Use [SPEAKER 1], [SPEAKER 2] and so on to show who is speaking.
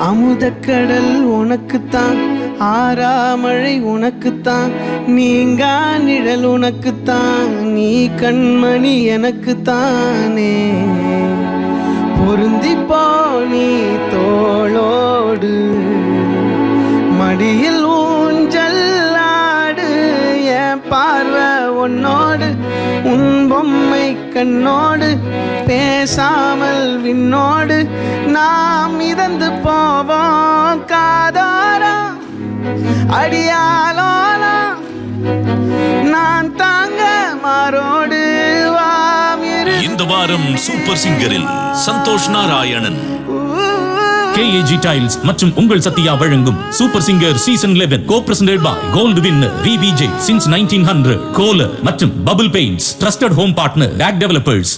[SPEAKER 1] அமுதக்கடல் உனக்குத்தான் ஆறாமழை உனக்குத்தான் நீங்கா நிழல் உனக்குத்தான் நீ கண்மணி எனக்குத்தானே. பொருந்தி நீ தோளோடு மடியில் ஊஞ்சல்லாடு என் பார்வை உன்னோடு உன் பொம்மை கண்ணோடு பேசாமல் விண்ணோடு நான் மிதந்து போவோம் காதாரா அடியாலோலா நான் தாங்க மாறோடு
[SPEAKER 2] இந்த வாரம் சூப்பர் சிங்கரில் சந்தோஷ் நாராயணன்.
[SPEAKER 3] கேஏஜி டைல்ஸ் மற்றும் உங்கள் சத்யா வழங்கும் super singer season 11 co presented by gold winner VBJ since nineteen hundred கோலர் மற்றும் bubble paints trusted home partner DAC developers